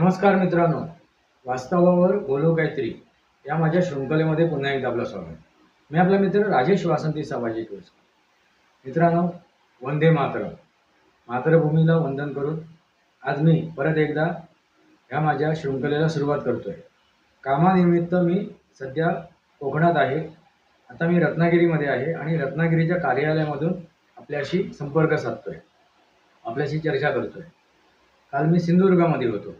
नमस्कार मित्रांनो. वास्तवावर बोलो काहीतरी. या माझ्या शृंखलेमध्ये पुन्हा एकदा आपलं स्वागत. मी आपला मित्र राजेश वासंती सामाजिक व्यवस्था मित्रांनो वंदे मातर मातृभूमीला वंदन करून आज मी परत एकदा ह्या माझ्या शृंखलेला सुरुवात करतोय. कामानिमित्त मी सध्या कोकणात आहे. आता मी रत्नागिरीमध्ये आहे आणि रत्नागिरीच्या कार्यालयामधून आपल्याशी संपर्क साधतोय. आपल्याशी चर्चा करतोय. काल मी सिंधुदुर्गामध्ये होतो.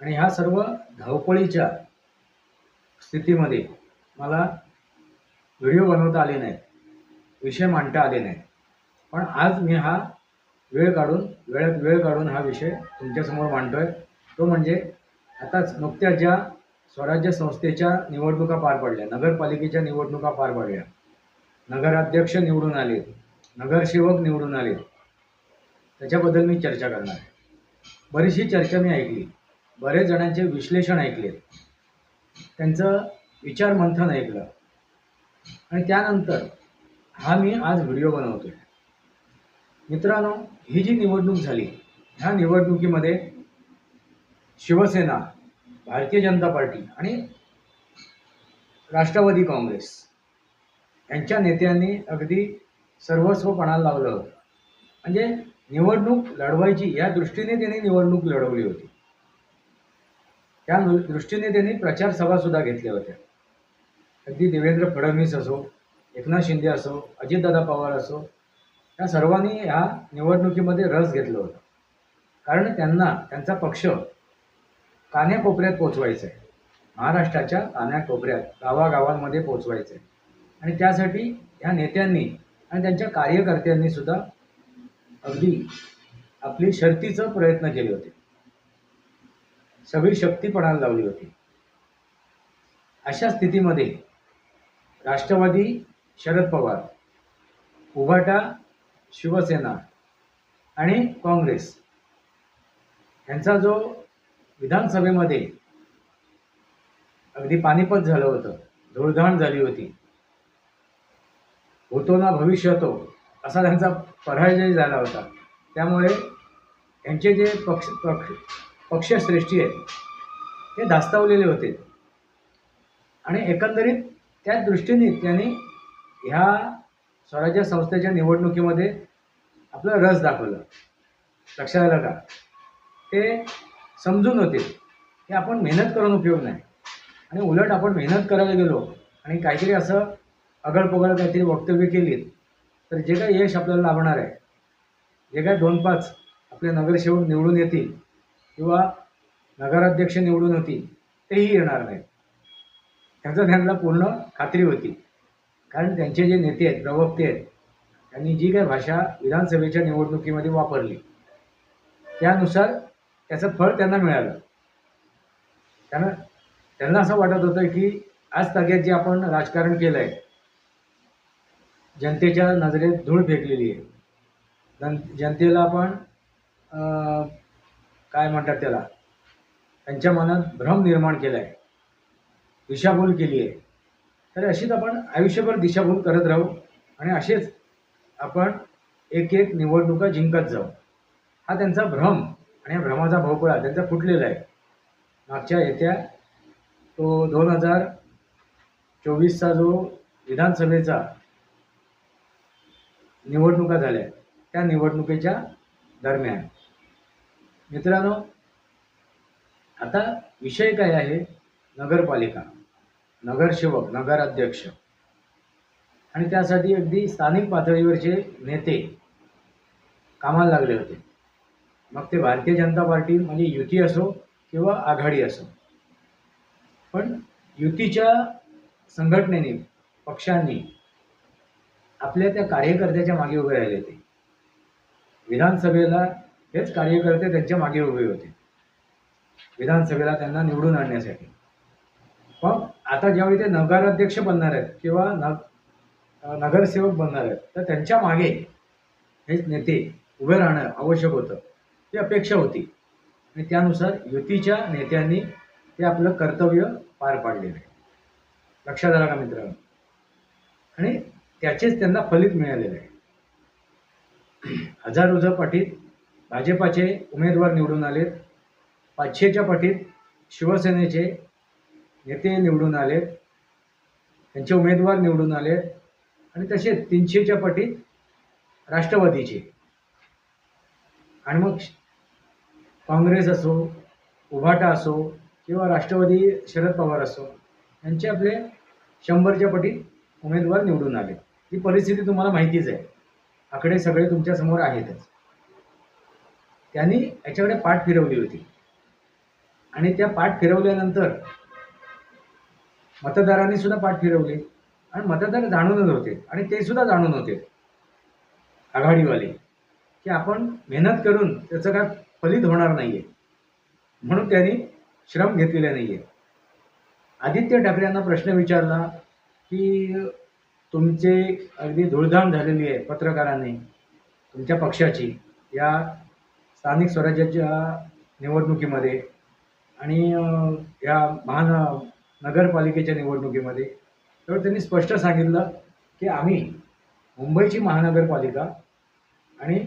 आणि ह्या सर्व धावपळीच्या स्थितीमध्ये मला व्हिडिओ बनवता आले नाहीत. विषय मांडता आले नाहीत. पण आज मी हा वेळ काढून वेळात वेळ काढून हा विषय तुमच्यासमोर मांडतोय. तो म्हणजे आताच नुकत्याच ज्या स्वराज्य संस्थेच्या निवडणुका पार पडल्या. नगरपालिकेच्या निवडणुका पार पडल्या. नगराध्यक्ष निवडून आले. नगरसेवक निवडून आले. त्याच्याबद्दल मी चर्चा करणार आहे. बरीचशी चर्चा मी ऐकली. बरेच जणांचे विश्लेषण ऐकले. त्यांचं विचार मंथन ऐकलं. आणि त्यानंतर हा मी आज व्हिडिओ बनवतोय. मित्रांनो ही जी निवडणूक झाली ह्या निवडणुकीमध्ये शिवसेना भारतीय जनता पार्टी आणि राष्ट्रवादी काँग्रेस यांच्या नेत्यांनी अगदी सर्वस्वपणा लावलं होतं. म्हणजे निवडणूक लढवायची या दृष्टीने त्यांनी निवडणूक लढवली होती. त्या दृष्टीने त्यांनी प्रचार सभासुद्धा घेतल्या होत्या. अगदी देवेंद्र फडणवीस असो एकनाथ शिंदे असो अजितदादा पवार असो या सर्वांनी ह्या निवडणुकीमध्ये रस घेतला होता. कारण त्यांना त्यांचा पक्ष कान्याकोपऱ्यात पोचवायचा आहे महाराष्ट्राच्या कान्याकोपऱ्यात गावागावांमध्ये पोचवायचं आहे आणि त्यासाठी ह्या नेत्यांनी आणि त्यांच्या कार्यकर्त्यांनी सुद्धा अगदी आपली शर्तीचं प्रयत्न केले होते. सगळी शक्ती पणाला लावली होती. अशा स्थितीमध्ये राष्ट्रवादी शरद पवार उभाटा शिवसेना आणि काँग्रेस यांचा जो विधानसभेमध्ये अगदी पानिपत झालं होतं धुळधाण झाली होती होतो ना भविष्यतो असा त्यांचा पराजय झाला होता. त्यामुळे यांचे जे पक्ष पक्ष पक्षश्रेष्ठी आहेत. ते धास्तावलेले होते. आणि एकंदरीत त्या दृष्टीने त्यांनी ह्या स्वराज्य संस्थेच्या निवडणुकीमध्ये आपला रस दाखवलं. लक्षात आलं का? ते समजून होते की आपण मेहनत करून उपयोग नाही. आणि उलट आपण मेहनत करायला गेलो आणि काहीतरी असं अगळपगळ काहीतरी वक्तव्य केली तर जे काही यश आपल्याला लाभणार आहे जे काय दोन पाच आपले नगरसेवक निवडून येतील किंवा नगराध्यक्ष निवडून होती तेही येणार नाही त्याचं त्यांना पूर्ण खात्री होती. कारण त्यांचे जे नेते आहेत प्रवक्ते आहेत त्यांनी जी काही भाषा विधानसभेच्या निवडणुकीमध्ये वापरली त्यानुसार त्याचं फळ त्यांना मिळालं. त्यांना त्यांना असं वाटत होतं की आज ताग्यात जे आपण राजकारण केलं आहे जनतेच्या नजरेत धूळ फेकलेली आहे. जन जनतेला आपण काय म्हणतात त्याला? त्यांच्या मनात भ्रम निर्माण केला आहे दिशाभूल केली आहे तर अशीच आपण आयुष्यभर दिशाभूल करत राहू आणि असेच आपण एक एक निवडणुका जिंकत जाऊ. हा त्यांचा भ्रम आणि या भ्रमाचा भोपळा त्यांचा फुटलेला आहे. मागच्या येत्या तो दोन हजार चोवीसचा जो विधानसभेचा निवडणुका झाल्या त्या निवडणुकीच्या दरम्यान मित्रांनो आता विषय काय आहे? नगरपालिका नगरसेवक नगराध्यक्ष. आणि त्यासाठी अगदी स्थानिक पातळीवरचे नेते कामाला लागले होते. मग ते भारतीय जनता पार्टी म्हणजे युती असो किंवा आघाडी असो. पण युतीच्या संघटनेने पक्षांनी आपल्या त्या कार्यकर्त्याच्या मागे उभे राहिले होते. विधानसभेला हेच कार्यकर्ते त्यांच्या मागे उभे होते. विधानसभेला त्यांना निवडून आणण्यासाठी. पण आता ज्यावेळी ते नगराध्यक्ष बनणार आहेत किंवा नग नगरसेवक बनणार आहेत तर त्यांच्या मागे हेच नेते उभे राहणं आवश्यक होतं ही अपेक्षा होती. आणि त्यानुसार युतीच्या नेत्यांनी ते आपलं कर्तव्य पार पाडलेलं आहे. लक्षात आला का मित्रांनो. आणि त्याचेच त्यांना फलित मिळालेलं आहे. हजार रोजा पाठीत भाजपाचे उमेदवार निवडून आलेत. पाचशेच्या पटीत शिवसेनेचे नेते निवडून आलेत. त्यांचे उमेदवार निवडून आले आणि तसे तीनशेच्या पटीत राष्ट्रवादीचे. आणि मग काँग्रेस असो उभाटा असो किंवा राष्ट्रवादी शरद पवार असो यांचे आपले शंभरच्या पटीत उमेदवार निवडून आले ही परिस्थिती तुम्हाला माहितीच आहे. आकडे सगळे तुमच्यासमोर आहेतच. त्यांनी याच्याकडे पाठ फिरवली होती. आणि त्या पाठ फिरवल्यानंतर मतदारांनी सुद्धा पाठ फिरवली. आणि मतदार जाणूनच होते. आणि ते सुद्धा जाणून होते. आघाडीवाले की आपण मेहनत करून त्याचं काय फलित होणार नाही आहे म्हणून त्यांनी श्रम घेतलेले नाही आहे आदित्य ठाकरेंना प्रश्न विचारला की तुमचे अगदी धुळधाम झालेली आहे पत्रकारांनी तुमच्या पक्षाची या स्थानिक स्वराज्याच्या निवडणुकीमध्ये आणि या महान नगरपालिकेच्या निवडणुकीमध्ये तर त्यांनी स्पष्ट सांगितलं की आम्ही मुंबईची महानगरपालिका आणि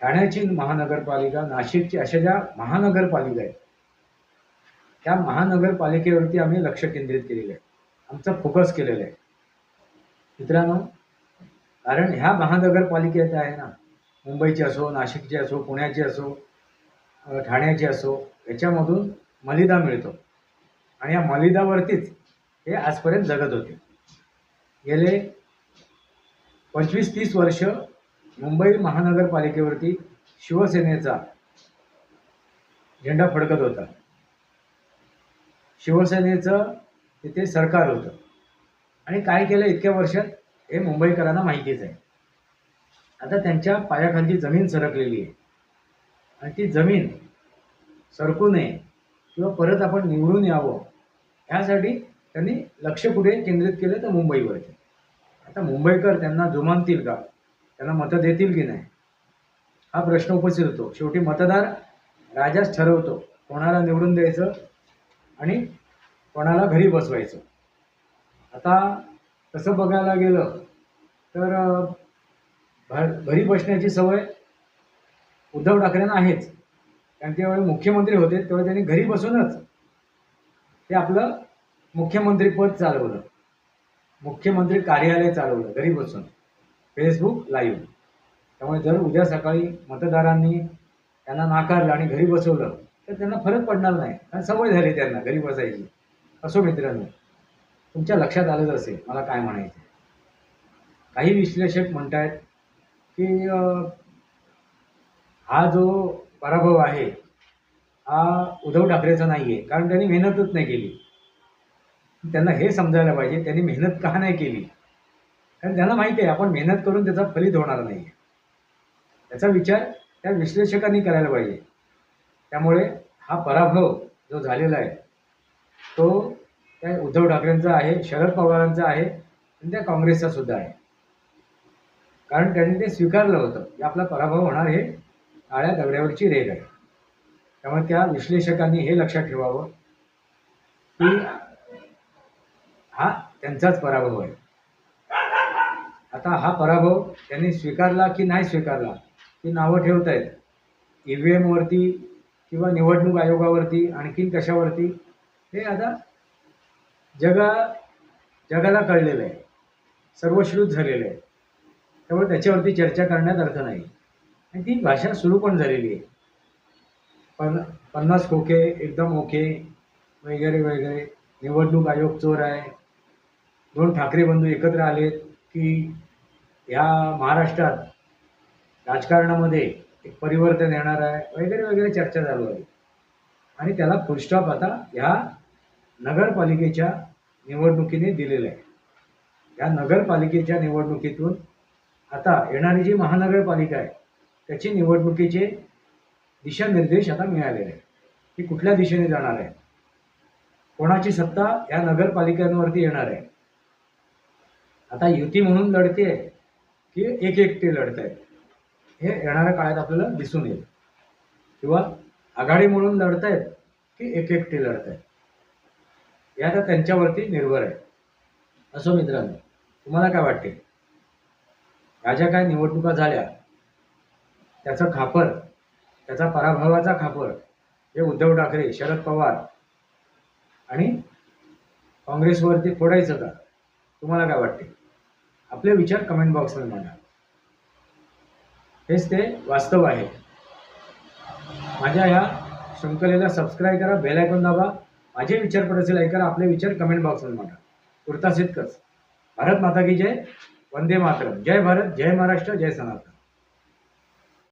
ठाण्याची महानगरपालिका नाशिकची अशा ज्या महानगरपालिका आहेत त्या महानगरपालिकेवरती आम्ही लक्ष केंद्रित केलेलं आहे. आमचा फोकस केलेला आहे. मित्रांनो कारण ह्या महानगरपालिकेत आहे ना मुंबईची असो नाशिकची असो पुण्याची असो ठाण्याची असो याच्यामधून मलिदा मिळतो. आणि या मलिदावरतीच हे आजपर्यंत जगत होते. गेले पंचवीस तीस वर्ष मुंबई महानगरपालिकेवरती शिवसेनेचा झेंडा फडकत होता. शिवसेनेचं तिथे सरकार होतं. आणि काय केलं इतक्या वर्षात? हे मुंबईकरांना माहितीच आहे. आता त्यांच्या पायाखालची जमीन सरकलेली आहे. आणि ती जमीन सरकू नये किंवा परत आपण निवडून यावं ह्यासाठी त्यांनी लक्ष कुठे केंद्रित केलं तर मुंबईवरती. आता मुंबईकर त्यांना जुमानतील का? त्यांना मतं देतील की नाही? हा प्रश्न उपस्थित होतो. शेवटी मतदार राजाच ठरवतो कोणाला निवडून द्यायचं आणि कोणाला घरी बसवायचं. आता तसं बघायला गेलं तर भर भरी घरी बसण्याची सवय उद्धव ठाकरेंना आहेच. कारण त्यावेळी मुख्यमंत्री होते तेव्हा त्यांनी घरी बसूनच ते आपलं मुख्यमंत्रीपद चालवलं. मुख्यमंत्री कार्यालय चालवलं घरी बसून. फेसबुक लाईव्ह त्यामुळे जर उद्या सकाळी मतदारांनी त्यांना नाकारलं आणि घरी बसवलं तर त्यांना फरक पडणार नाही. कारण सवय झाली त्यांना घरी बसायची. असो मित्रांनो तुमच्या लक्षात आलंच असेल मला काय म्हणायचं काही विश्लेषक म्हणतायत की हा जो पराभव आहे हा उद्धव ठाकरेचा नाही आहे कारण त्यांनी मेहनतच नाही केली. त्यांना हे समजायला पाहिजे त्यांनी मेहनत का नाही केली? कारण त्यांना माहिती आहे आपण मेहनत करून त्याचा फलित होणार नाही आहे त्याचा विचार त्या विश्लेषकांनी करायला पाहिजे. त्यामुळे हा पराभव जो झालेला आहे तो त्या उद्धव ठाकरेंचा आहे शरद पवारांचा आहे आणि त्या काँग्रेसचा सुद्धा आहे. कारण त्यांनी ते स्वीकारलं होतं की आपला पराभव होणार हे काळ्या दगड्यावरची रेग आहे. त्यामुळे त्या विश्लेषकांनी हे लक्षात ठेवावं की हा त्यांचाच पराभव आहे. आता हा पराभव त्यांनी स्वीकारला की नाही स्वीकारला ती नावं ठेवत आहेत ई व्ही एमवरती किंवा निवडणूक आयोगावरती आणखीन कशावरती हे आता जगा जगाला कळलेलं आहे. सर्वश्रुत झालेलं आहे. त्यामुळे त्याच्यावरती चर्चा करण्यात अर्थ नाही. आणि ती भाषा सुरू पण झालेली आहे. पण पन्नास खोके एकदम ओके वगैरे वगैरे. निवडणूक आयोग चोर आहे. दोन ठाकरे बंधू एकत्र आलेत की ह्या महाराष्ट्रात राजकारणामध्ये एक परिवर्तन येणार आहे वगैरे वगैरे चर्चा चालू आहे. आणि त्याला फुलस्टॉप आता ह्या नगरपालिकेच्या निवडणुकीने दिलेलं आहे. या नगरपालिकेच्या निवडणुकीतून आता येणारी जी महानगरपालिका आहे त्याची निवडणुकीचे दिशानिर्देश आता मिळालेले आहेत. की कुठल्या दिशेने जाणार आहे कोणाची सत्ता या नगरपालिकांवरती येणार आहे? आता युती म्हणून लढते की एक एकटे लढत आहेत हे येणाऱ्या काळात आपल्याला दिसून येईल. किंवा आघाडी म्हणून लढतायत की एक एकटे लढत आहेत हे आता त्यांच्यावरती निर्भर आहे. असो मित्रांनो तुम्हाला काय वाटते? या ज्या काय निवडणुका झाल्या? त्याचं खापर त्याचा पराभवाचा खापर हे उद्धव ठाकरे शरद पवार आणि काँग्रेसवरती फोडायचं का? तुम्हाला काय वाटते? आपले विचार कमेंट बॉक्समध्ये मांडा. हेच ते वास्तव आहे. माझ्या ह्या शृंखलेला सबस्क्राईब करा बेल आयकॉन दाबा. माझे विचार पडत असेल ऐका आपले विचार कमेंट बॉक्समध्ये मांडा. तुर्तास इतकंच भारत माता की जय. वंदे मातरम. जय भारत जय महाराष्ट्र जय सनातन.